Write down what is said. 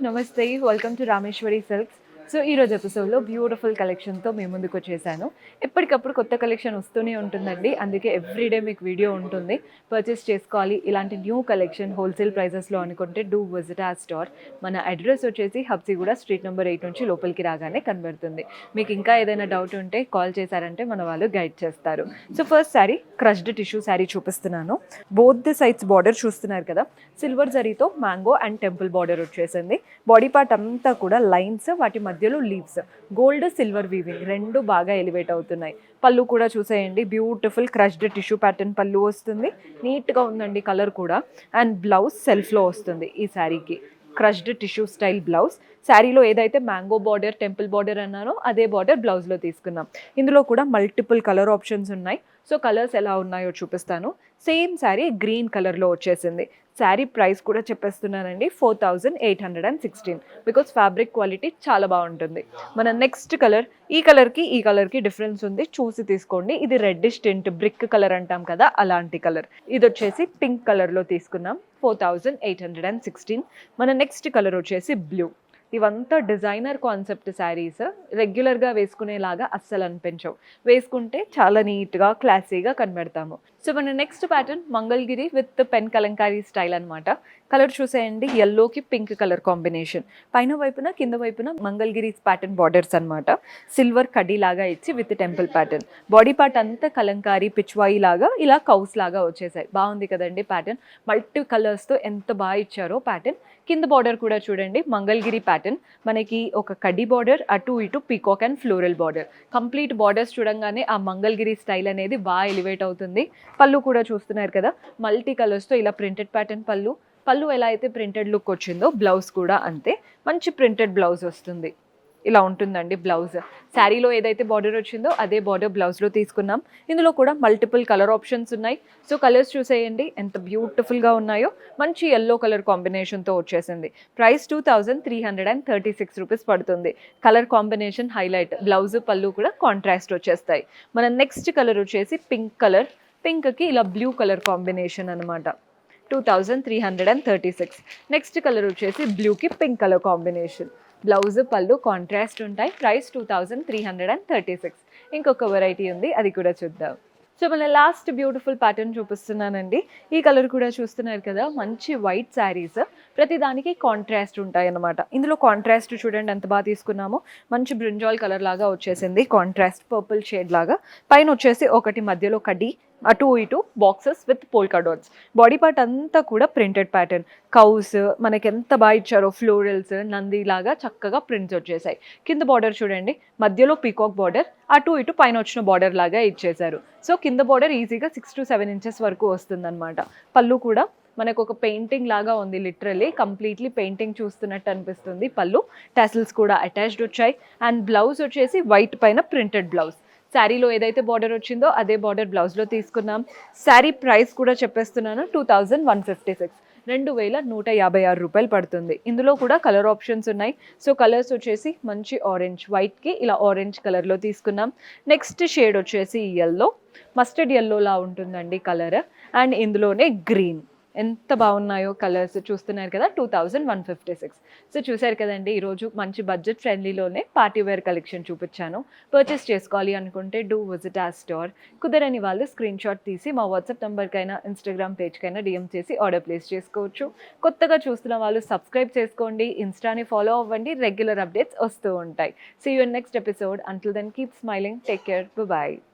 Namaste. Welcome to Rameshwari Silks. So ఈ రోజు ఎపిసోడ్లో బ్యూటిఫుల్ కలెక్షన్తో మేము ముందుకు వచ్చేసాను. ఎప్పటికప్పుడు కొత్త కలెక్షన్ వస్తూనే ఉంటుందండి. అందుకే ఎవ్రీడే మీకు వీడియో ఉంటుంది. పర్చేస్ చేసుకోవాలి. ఇలాంటి న్యూ కలెక్షన్ హోల్సేల్ ప్రైజెస్లో అనుకుంటే డూ విజిట్ ఆ స్టోర్. మన అడ్రస్ వచ్చేసి హబ్సిగూడ స్ట్రీట్ నెంబర్ ఎయిట్ నుంచి లోపలికి రాగానే కనబడుతుంది. మీకు ఇంకా ఏదైనా డౌట్ ఉంటే కాల్ చేశారంటే మన వాళ్ళు గైడ్ చేస్తారు. So first sari crushed tissue sari చూపిస్తున్నాను. బోత్ ది సైడ్స్ బార్డర్ చూస్తున్నారు కదా? సిల్వర్ జరీతో మ్యాంగో అండ్ టెంపుల్ బార్డర్ వచ్చేసింది. బాడీ పార్ట్ అంతా కూడా లైన్స్ వాటి మధ్య మధ్యలో లీవ్స్. గోల్డ్ సిల్వర్ వీవింగ్ రెండు బాగా ఎలివేట్ అవుతున్నాయి. పళ్ళు కూడా చూసేయండి. బ్యూటిఫుల్ క్రష్డ్ టిష్యూ ప్యాటర్న్ పళ్ళు వస్తుంది. నీట్గా ఉందండి కలర్ కూడా. అండ్ బ్లౌజ్ సెల్ఫ్లో వస్తుంది ఈ శారీకి క్రష్డ్ టిష్యూ స్టైల్ బ్లౌజ్ శారీలో ఏదైతే మ్యాంగో బార్డర్ టెంపుల్ బార్డర్ అన్నానో అదే బార్డర్ బ్లౌజ్లో తీసుకున్నాం ఇందులో కూడా మల్టిపుల్ కలర్ ఆప్షన్స్ ఉన్నాయి. సో కలర్స్ ఎలా ఉన్నాయో చూపిస్తాను. సేమ్ శారీ గ్రీన్ కలర్లో వచ్చేసింది. శారీ ప్రైస్ కూడా చెప్పేస్తున్నానండి four thousand eight hundred and sixteen. Because fabric quality చాలా బాగుంటుంది. మన నెక్స్ట్ కలర్ ఈ కలర్కి ఈ కలర్కి డిఫరెన్స్ ఉంది. చూసి తీసుకోండి. ఇది రెడ్డిష్ టింట్ బ్రిక్ కలర్ అంటాం కదా అలాంటి కలర్. ఇది వచ్చేసి పింక్ కలర్లో తీసుకున్నాం four thousand eight hundred and sixteen. మన నెక్స్ట్ కలర్ వచ్చేసి బ్లూ. ఇవంతా డిజైనర్ కాన్సెప్ట్ శారీస్ రెగ్యులర్గా వేసుకునేలాగా అస్సలు అనిపించవు వేసుకుంటే చాలా నీట్గా క్లాసీగా కనబడతాము. సో మన next pattern Mangalagiri with pen kalamkari style అనమాట కలర్ చూసేయండి ఎల్లోకి పింక్ కలర్ కాంబినేషన్ పైన వైపున కింద వైపున మంగళగిరి ప్యాటర్న్ బార్డర్స్ అన్నమాట. సిల్వర్ కడ్డీ లాగా ఇచ్చి with temple pattern body part అంతా కలంకారీ పిచ్వాయి లాగా ఇలా కౌస్ లాగా వచ్చేసాయి. బాగుంది కదండి ప్యాటర్న్ మల్టీ కలర్స్తో ఎంత బాగా ఇచ్చారో ప్యాటర్న్ కింద బార్డర్ కూడా చూడండి మంగళగిరి ప్యాటర్న్ మనకి ఒక కడ్డీ బార్డర్ అటు ఇటు peacock and floral border complete borders చూడంగానే ఆ మంగళగిరి స్టైల్ అనేది బాగా ఎలివేట్ అవుతుంది. పళ్ళు కూడా చూస్తున్నారు కదా. మల్టీ కలర్స్తో ఇలా ప్రింటెడ్ ప్యాటర్న్ పళ్ళు. పళ్ళు ఎలా అయితే ప్రింటెడ్ లుక్ వచ్చిందో బ్లౌజ్ కూడా అంతే. మంచి ప్రింటెడ్ బ్లౌజ్ వస్తుంది. ఇలా ఉంటుందండి బ్లౌజ్ శారీలో ఏదైతే బార్డర్ వచ్చిందో అదే బార్డర్ బ్లౌజ్లో తీసుకున్నాం. ఇందులో కూడా మల్టిపుల్ కలర్ ఆప్షన్స్ ఉన్నాయి. సో కలర్స్ చూసేయండి. ఎంత బ్యూటిఫుల్గా ఉన్నాయో. మంచి ఎల్లో కలర్ కాంబినేషన్తో వచ్చేసింది. Price two thousand three hundred and thirty six rupees పడుతుంది. కలర్ కాంబినేషన్ హైలైట్ బ్లౌజ్ పళ్ళు కూడా కాంట్రాస్ట్ వచ్చేస్తాయి. మన నెక్స్ట్ కలర్ వచ్చేసి పింక్ కలర్ పింక్కి ఇలా బ్లూ కలర్ కాంబినేషన్ అనమాట two thousand three hundred and thirty six next colour వచ్చేసి బ్లూకి పింక్ కలర్ కాంబినేషన్. బ్లౌజ్ పళ్ళు కాంట్రాస్ట్ ఉంటాయి. Price two thousand three hundred and thirty six ఇంకొక వెరైటీ ఉంది అది కూడా చూద్దాం. సో మన లాస్ట్ బ్యూటిఫుల్ ప్యాటర్న్ చూపిస్తున్నానండి. ఈ కలర్ కూడా చూస్తున్నారు కదా మంచి వైట్ శారీస్ ప్రతి దానికి కాంట్రాస్ట్ ఉంటాయి అన్నమాట. ఇందులో కాంట్రాస్ట్ చూడండి ఎంత బాగా తీసుకున్నామో. మంచి బ్రింజాల్ కలర్ లాగా వచ్చేసింది. కాంట్రాస్ట్ పర్పుల్ షేడ్ లాగా. పైన వచ్చేసి ఒకటి మధ్యలో కడ్డీ అటు ఇటు boxes with polka dots body part అంతా కూడా ప్రింటెడ్ ప్యాటర్న్ కౌస్ మనకి ఎంత బాగా ఇచ్చారో ఫ్లోరల్స్ నంది లాగా చక్కగా ప్రింట్స్ వచ్చేసాయి కింద బార్డర్ చూడండి. మధ్యలో పీకాక్ బార్డర్ అటు ఇటు పైన వచ్చిన బార్డర్ లాగా ఇచ్చేసారు సో కింద బార్డర్ ఈజీగా సిక్స్ టు సెవెన్ ఇంచెస్ వరకు వస్తుందన్నమాట. పళ్ళు కూడా మనకు ఒక పెయింటింగ్ లాగా ఉంది లిటరలీ కంప్లీట్లీ పెయింటింగ్ చూస్తున్నట్టు అనిపిస్తుంది పళ్ళు. టెసల్స్ కూడా అటాచ్డ్ వచ్చాయి. అండ్ బ్లౌజ్ వచ్చేసి వైట్ పైన ప్రింటెడ్ బ్లౌజ్ శారీలో ఏదైతే బార్డర్ వచ్చిందో అదే బార్డర్ బ్లౌజ్లో తీసుకున్నాం. శారీ ప్రైస్ కూడా చెప్పేస్తున్నాను two thousand one fifty six రెండు వేల నూట యాభై ఆరు రూపాయలు పడుతుంది. ఇందులో కూడా కలర్ ఆప్షన్స్ ఉన్నాయి. సో కలర్స్ వచ్చేసి మంచి ఆరెంజ్ వైట్కి ఇలా ఆరెంజ్ కలర్లో తీసుకున్నాం. నెక్స్ట్ షేడ్ వచ్చేసి ఎల్లో మస్టర్డ్ ఎల్లోలా ఉంటుందండి కలర్ అండ్ ఇందులోనే గ్రీన్ ఎంత బాగున్నాయో కలర్స్ చూస్తున్నారు కదా two thousand one fifty six so చూసారు కదండి ఈరోజు మంచి బడ్జెట్ ఫ్రెండ్లీలోనే పార్టీ వేర్ కలెక్షన్ చూపించాను. పర్చేస్ చేసుకోవాలి అనుకుంటే డూ విజిట్ ఆ స్టోర్ కుదరని వాళ్ళు స్క్రీన్ షాట్ తీసి మా వాట్సాప్ నెంబర్కైనా ఇన్స్టాగ్రామ్ పేజ్కైనా డిఎం చేసి ఆర్డర్ ప్లేస్ చేసుకోవచ్చు. కొత్తగా చూస్తున్న వాళ్ళు సబ్స్క్రైబ్ చేసుకోండి ఇన్స్టాని ఫాలో అవ్వండి రెగ్యులర్ అప్డేట్స్ వస్తూ ఉంటాయి. See you next episode until then keep smiling take care bye